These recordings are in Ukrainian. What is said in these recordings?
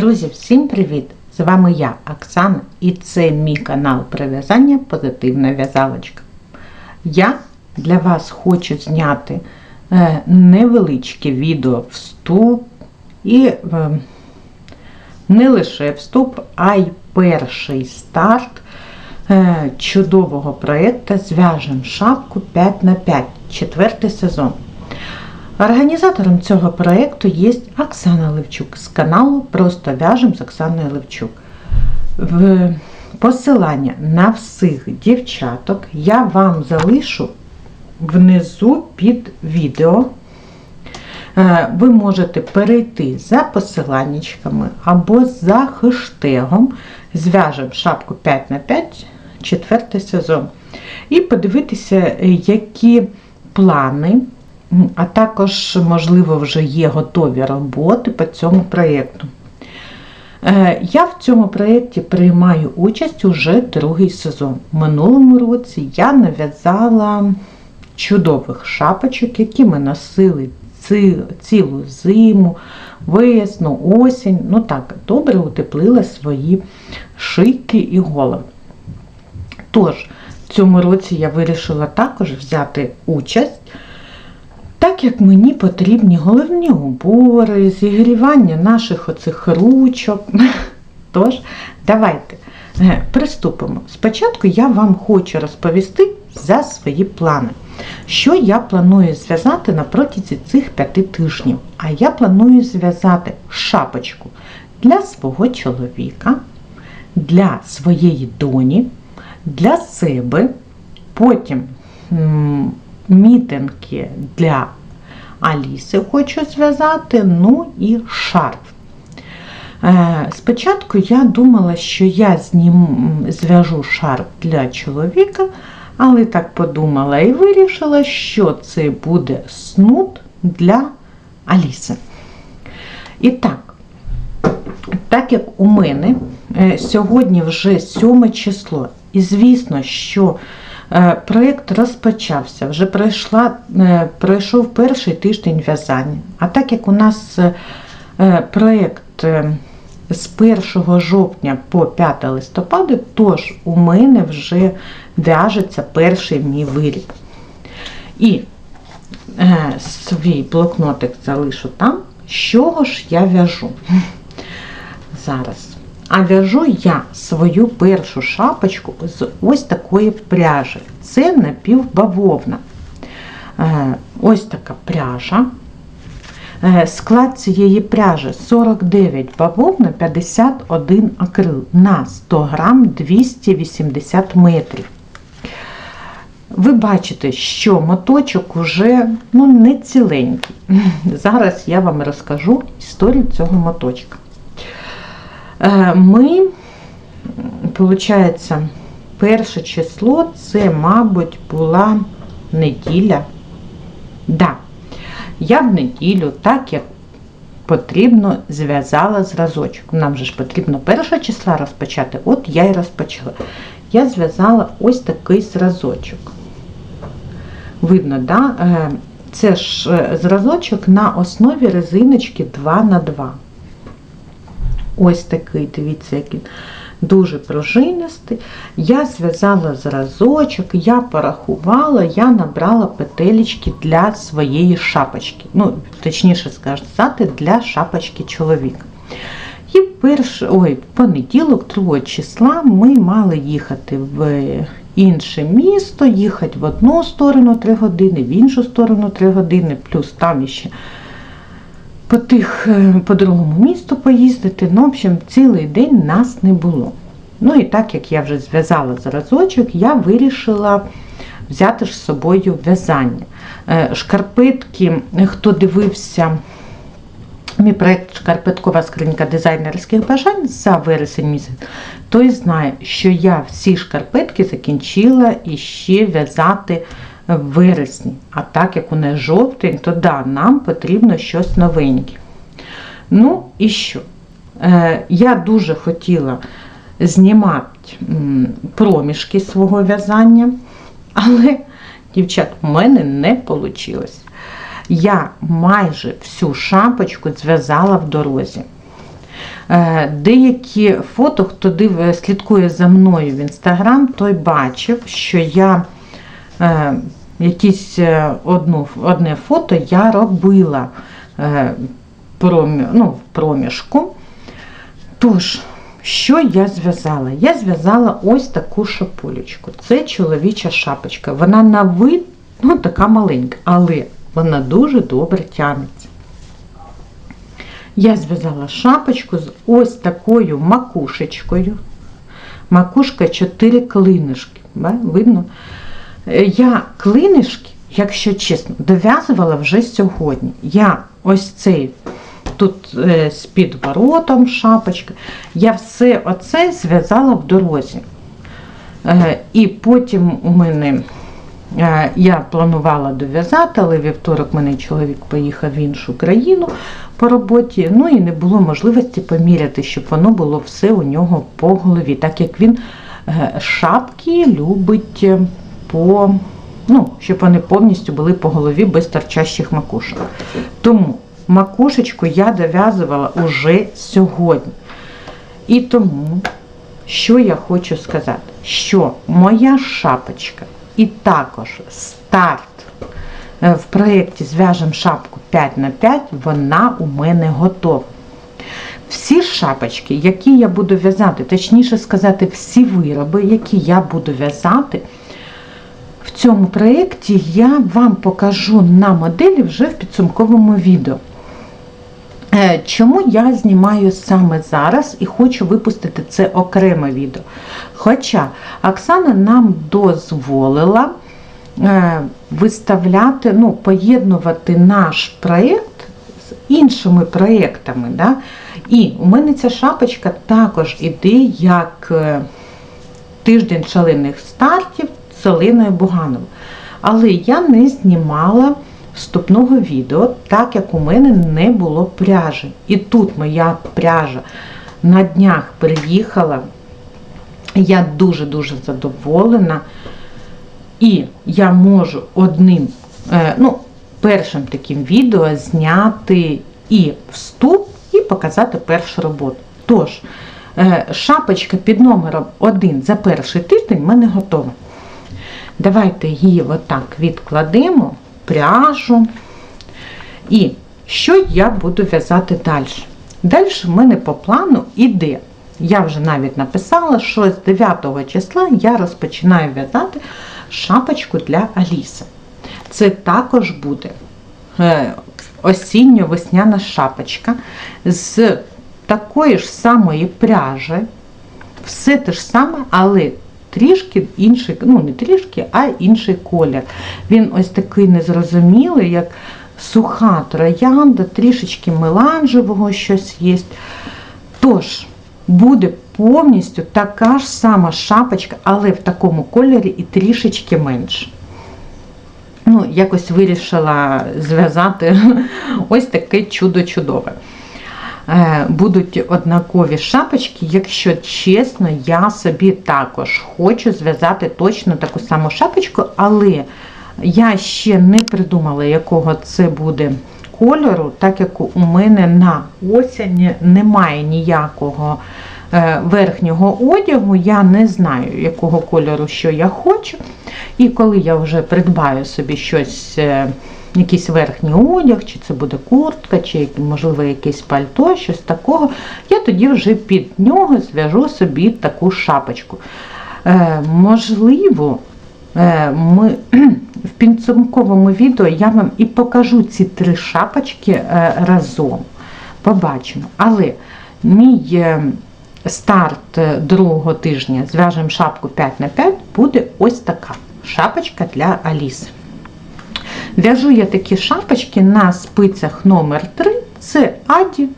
Друзі, всім привіт! З вами я, Оксана, і це мій канал Прив'язання Позитивна в'язалочка. Я для вас хочу зняти е, невеличке відео вступ і е, не лише вступ, а й перший старт е, чудового проєкту Зв'яжем шапку 5х5, четвертий сезон. Організатором цього проєкту є Оксана Левчук з каналу Просто в'яжем з Оксаною Левчук. В посилання на всіх дівчаток я вам залишу внизу під відео. Е, Ви можете перейти за посиланнячками або за хештегом Зв'яжем шапку 5х5 четвертий сезон. І подивитися, які плани. А також, можливо, вже є готові роботи по цьому проєкту. Е, Я в цьому проєкті приймаю участь уже другий сезон. Минулому році я нав'язала чудових шапочок, які ми носили цілу зиму, весну, осінь. Ну так, добре утеплила свої шийки і голови. Тож, в цьому році я вирішила також взяти участь. Так як мені потрібні головні убори, зігрівання наших оцих ручок. Тож, давайте е, приступимо. Спочатку я вам хочу розповісти за свої плани. Що я планую зв'язати на протязі цих п'яти тижнів? А я планую зв'язати шапочку для свого чоловіка, для своєї доні, для себе, потім мітинки для Аліси хочу зв'язати, ну і шарф. Е, спочатку я думала, що я знім, зв'яжу шарф для чоловіка, але так подумала і вирішила, що це буде снуд для Аліси. І так, так як у мене е, сьогодні вже 7 число, і звісно, що проєкт розпочався, вже пройшла, е, пройшов перший тиждень в'язання. А так як у нас е, проєкт з 1 жовтня по 5 листопада, тож у мене вже в'яжеться перший мій виріб. І свій блокнотик залишу там, з чого ж я в'яжу. Зараз. А в'яжу я свою першу шапочку з ось такої пряжі. Це напівбавовна. Е, ось така пряжа. Е, склад цієї пряжі 49 бавовна, 51 акрил на 100 грам 280 метрів. Ви бачите, що моточок уже ну, не ціленький. Зараз я вам розкажу історію цього моточка. Е, ми, виходить, перше число це, мабуть, була неділя. Да, Я в неділю, так як потрібно, зв'язала зразочок. Нам же ж потрібно перше числа розпочати, от я і розпочала. Я зв'язала ось такий зразочок. Видно, да? Е, це ж е, зразочок на основі резиночки 2 на 2 Ось такий, дивіться, який дуже пружинистий. Я зв'язала зразочок, я порахувала, я набрала петелечки для своєї шапочки. Ну, точніше сказати, для шапочки чоловіка. І перш, ой, понеділок, 2 числа, ми мали їхати в інше місто, їхати в одну сторону 3 години, в іншу сторону 3 години, плюс там ще по тих, е, по другому місту поїздити. Ну, в общем, цілий день нас не було. Ну і так як я вже зв'язала зразочок, я вирішила взяти ж з собою в'язання. Е, шкарпетки, хто дивився мій проєкт Шкарпеткова скринька дизайнерських бажань за вересень місяць, той знає, що я всі шкарпетки закінчила і ще в'язати в вересні. А так як у нас жовтень, то да, нам потрібно щось новеньке. Ну і що? Е, Я дуже хотіла знімати проміжки свого в'язання, але, дівчат, у мене не вийшло. Я майже всю шапочку зв'язала в дорозі. Е, Деякі фото, хто див, слідкує за мною в інстаграм, той бачив, що я якісь е, одну, одне фото я робила е, ну, в проміжку. Тож, що я зв'язала? Я зв'язала ось таку шапулечку. Це чоловіча шапочка. Вона на вид ну, така маленька, але вона дуже добре тягнеться. Я зв'язала шапочку з ось такою макушечкою. Макушка 4 клинишки. Видно? Е, Я клинишки, якщо чесно, дов'язувала вже сьогодні. Я ось цей тут е, з підворотом шапочка. Я все оце зв'язала в дорозі. Е, І потім у мене я планувала дов'язати, але вівторок мене чоловік поїхав в іншу країну по роботі. Ну і не було можливості поміряти, щоб воно було все у нього по голові, так як він шапки любить по, ну, щоб вони повністю були по голові без торчащих макушок. Тому макушечку я дов'язувала уже сьогодні. І тому, що я хочу сказати, що моя шапочка і також старт е, в проєкті Зв'яжем шапку 5 на 5 вона у мене готова. Всі шапочки, які я буду в'язати, точніше сказати, всі вироби, які я буду в'язати, в цьому проєкті я вам покажу на моделі вже в підсумковому відео. Е, Чому я знімаю саме зараз і хочу випустити це окреме відео? Хоча Оксана нам дозволила е, виставляти, ну, поєднувати наш проєкт з іншими проєктами. Да? І у мене ця шапочка також іде як е, тиждень шалених стартів з Оленою. Але я не знімала вступного відео, так як у мене не було пряжі. І тут моя пряжа на днях приїхала. Я дуже-дуже задоволена. І я можу одним, е, ну, першим таким відео зняти і вступ, і показати першу роботу. Тож, е, шапочка під номером 1 за перший тиждень в мене готова. Давайте її отак відкладемо, пряжу. І що я буду в'язати далі? Далі в мене по плану іде. Я вже навіть написала, що з 9 числа я розпочинаю в'язати шапочку для Аліси. Це також буде е, осінньо-весняна шапочка з такої ж самої пряжі. Все те ж саме, але трішки інший, ну не трішки, а інший колір. Він ось такий незрозумілий, як суха троянда, трішечки меланжевого щось є. Тож, буде повністю така ж сама шапочка, але в такому кольорі і трішечки менше. Ну, якось вирішила зв'язати ось таке чудо чудове. Е, Будуть однакові шапочки, якщо чесно, я собі також хочу зв'язати точно таку саму шапочку, але я ще не придумала, якого це буде кольору, так як у мене на осінь немає ніякого е, верхнього одягу, я не знаю, якого кольору що я хочу. І коли я вже придбаю собі щось, е, якийсь верхній одяг, чи це буде куртка, чи можливо якесь пальто, щось такого, я тоді вже під нього зв'яжу собі таку шапочку. Е, можливо, е, ми в підсумковому відео я вам і покажу ці три шапочки е, разом. Побачимо. Але мій е, старт е, другого тижня зв'яжемо шапку 5 на 5 буде ось така шапочка для Аліси. В'яжу я такі шапочки на спицях номер 3 це Аді.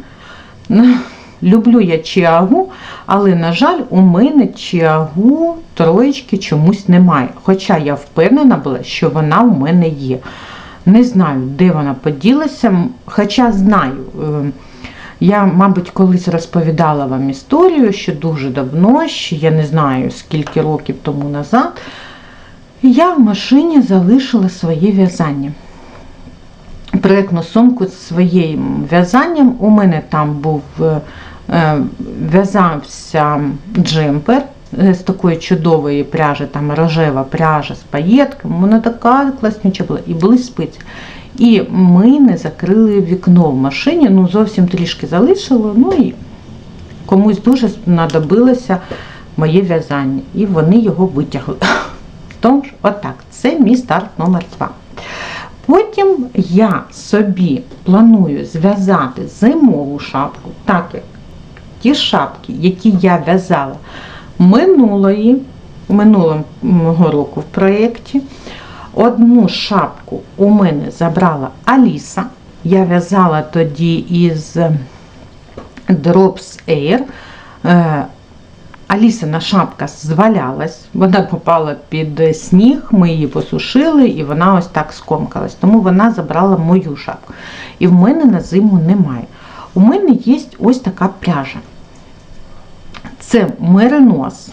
Люблю я чиагу, але, на жаль, у мене чиагу троєчки чомусь немає. Хоча я впевнена була, що вона у мене є. Не знаю, де вона поділася, хоча знаю. е, Я, мабуть, колись розповідала вам історію, що дуже давно, ще я не знаю скільки років тому назад, я в машині залишила своє в'язання. Проєктну сумку з своїм в'язанням. У мене там був е, е, в'язався джемпер з такої чудової пряжі, там рожева пряжа з паєтками, вона така класнюча була, і були спиці. І ми не закрили вікно в машині, ну зовсім трішки залишило, ну і комусь дуже знадобилося моє в'язання, і вони його витягли. Тож, отак, це мій старт номер 2. Потім я собі планую зв'язати зимову шапку, так як ті шапки, які я в'язала минулої, минулого року в проєкті. Одну шапку у мене забрала Аліса. Я в'язала тоді із Drops Air. Алісина шапка звалялась, вона попала під сніг, ми її посушили, і вона ось так скомкалась. Тому вона забрала мою шапку. І в мене на зиму немає. У мене є ось така пряжа. Це меринос.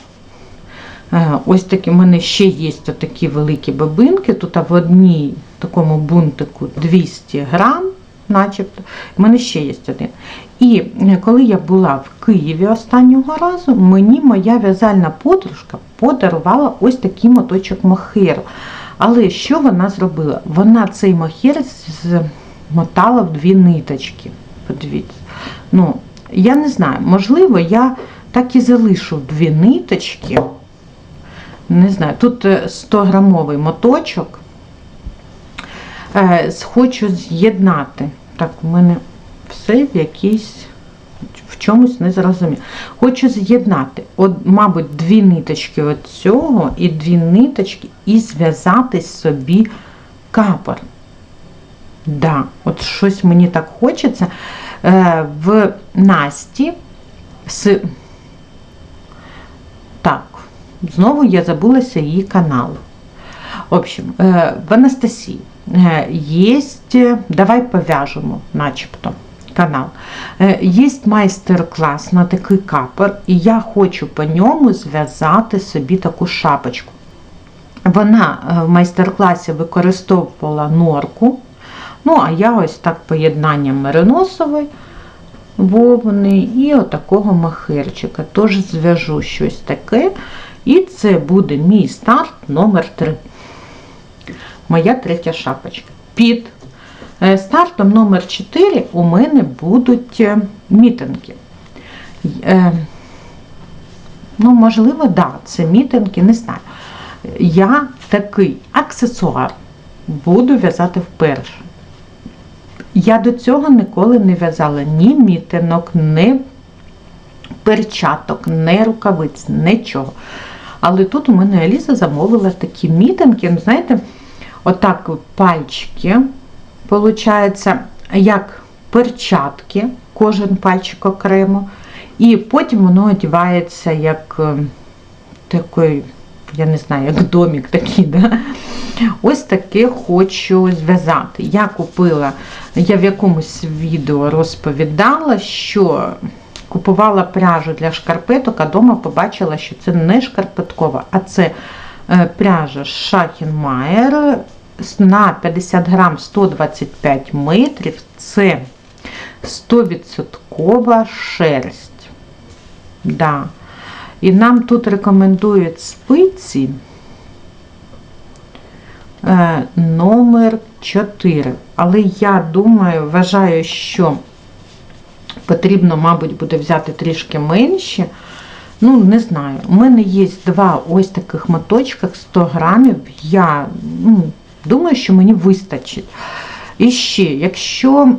Е, Ось такі, у мене ще є такі великі бабинки. Тут в одній такому бунтику 200 грам, начебто. У мене ще є один. І е, коли я була в Києві останнього разу, мені моя в'язальна подружка подарувала ось такий моточок мохеру. Але що вона зробила? Вона цей мохер змотала в дві ниточки. Подивіться. Ну, я не знаю, можливо, я так і залишу дві ниточки. Не знаю, тут 100 грамовий моточок. Е, Хочу з'єднати. Так, у мене все в якійсь в чомусь не зрозуміло. Хочу з'єднати, от, мабуть, дві ниточки от цього і дві ниточки, і зв'язати собі капор. Да, от щось мені так хочеться. Е, В Насті з так, знову я забулася її канал. В общем, е, в Анастасії е, є, давай пов'яжемо, начебто, канал. Е, Є майстер-клас на такий капор, і я хочу по ньому зв'язати собі таку шапочку. Вона в майстер-класі використовувала норку. Ну, а я ось так поєднання мериносової вовни і отакого махерчика. Тож зв'яжу щось таке. І це буде мій старт номер 3 Моя третя шапочка. Під е, стартом номер 4 у мене будуть е, мітинги. Е, ну, можливо, да, це мітинги, не знаю. Я такий аксесуар буду в'язати вперше. Я до цього ніколи не в'язала ні мітинок, ні перчаток, ні рукавиць, нічого. Але тут у мене Аліса замовила такі мітинки, ну, знаєте, отак пальчики, виходить, як перчатки, кожен пальчик окремо. І потім воно одягається як е, такий, я не знаю, як домик такий. Да? Ось таке хочу зв'язати. Я купила, я в якомусь відео розповідала, що купувала пряжу для шкарпеток, а вдома побачила, що це не шкарпеткова, а це е, пряжа Шахенмайер на 50 грам 125 метрів. Це 100% шерсть. Да. І нам тут рекомендують спиці е, номер 4. Але я думаю, вважаю, що потрібно, мабуть, буде взяти трішки менші. Ну, не знаю. У мене є два ось таких моточках 100 грамів. Я ну, думаю, що мені вистачить. І ще, якщо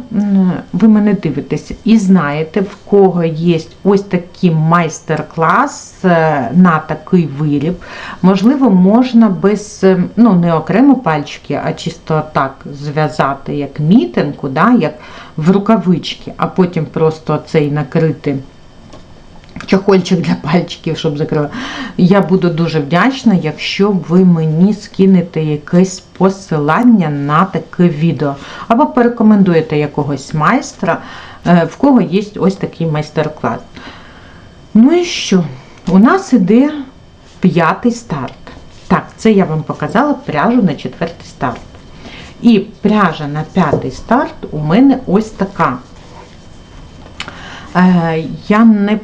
ви мене дивитеся і знаєте, в кого є ось такий майстер-клас е, на такий виріб, можливо, можна без, е, ну, не окремо пальчики, а чисто так зв'язати, як мітинку, да, як в рукавички, а потім просто цей накрити чохольчик для пальчиків, щоб закрила. Я буду дуже вдячна, якщо ви мені скинете якесь посилання на таке відео. Або порекомендуєте якогось майстра, е, в кого є ось такий майстер-клас. Ну і що? У нас іде п'ятий старт. Так, це я вам показала пряжу на четвертий старт. І пряжа на п'ятий старт у мене ось така. Е, я не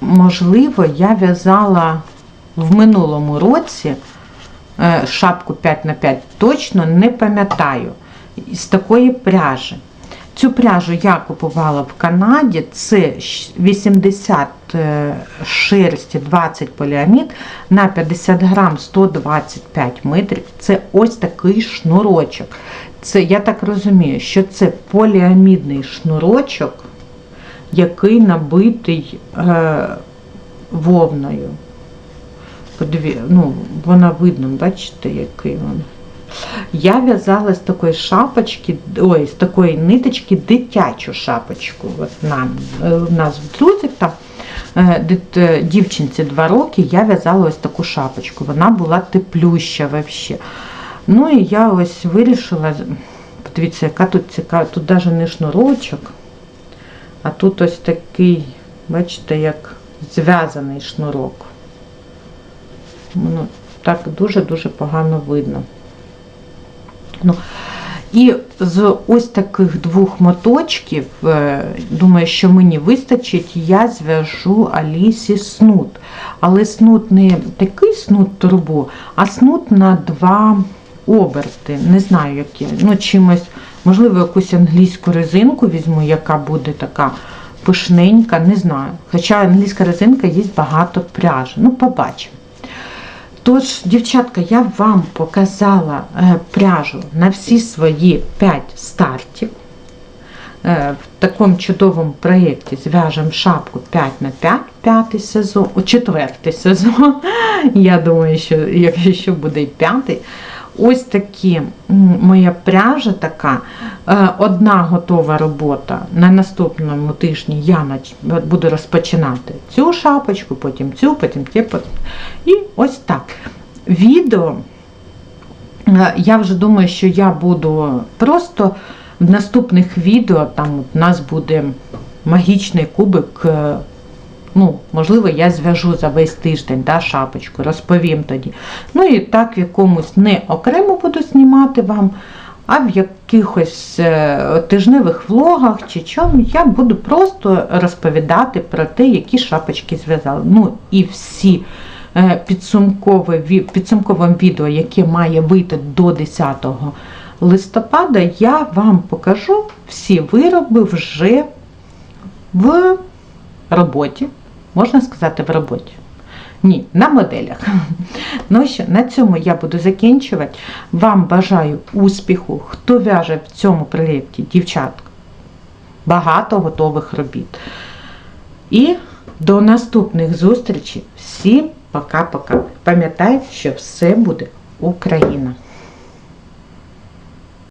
можливо, я в'язала в минулому році е, шапку 5 на 5 точно не пам'ятаю з такої пряжі. Цю пряжу я купувала в Канаді. Це 80 е, шерсті, 20 поліамід на 50 грам 125 метрів. Це ось такий шнурочок. Це, я так розумію, що це поліамідний шнурочок, який набитий е, вовною. Подиві, ну, вона видно, бачите, який він. Я в'язала з такої шапочки, ой, з такої ниточки дитячу шапочку. От нам, е, у нас в друзях там е, е, дівчинці 2 роки, я в'язала ось таку шапочку. Вона була теплюща взагалі. Ну і я ось вирішила, подивіться, яка тут цікава, тут навіть не шнурочок, а тут ось такий, бачите, як зв'язаний шнурок. Ну, так дуже-дуже погано видно. Ну, і з ось таких двох моточків, е, думаю, що мені вистачить, я зв'яжу Алісі снуд. Але снуд не такий снуд турбо, а снуд на два оберти. Не знаю, які. Ну, чимось, можливо, якусь англійську резинку візьму, яка буде така пишненька, не знаю. Хоча англійська резинка є багато пряжі. Ну, побачимо. Тож, дівчатка, я вам показала е, пряжу на всі свої 5 стартів. Е, в такому чудовому проєкті зв'яжемо шапку 5 на 5, п'ятий сезон, четвертий сезон. Я думаю, що якщо буде п'ятий. Ось такі моя пряжа така. Е, Одна готова робота. На наступному тижні я буду розпочинати цю шапочку, потім цю, потім цю, потім. І ось так. Відео. е, Я вже думаю, що я буду просто в наступних відео, там у нас буде магічний кубик. Ну, можливо, я зв'яжу за весь тиждень да, шапочку, розповім тоді. Ну і так в якомусь не окремо буду знімати вам, а в якихось е, тижневих влогах чи чому я буду просто розповідати про те, які шапочки зв'язала. Ну і всі е, підсумкове, відео, яке має вийти до 10 листопада, я вам покажу всі вироби вже в роботі. Можна сказати, в роботі. Ні, на моделях. Ну що, на цьому я буду закінчувати. Вам бажаю успіху, хто в'яже в цьому проєкті, дівчатка. Багато готових робіт. І до наступних зустрічей. Всім пока-пока. Пам'ятайте, що все буде Україна.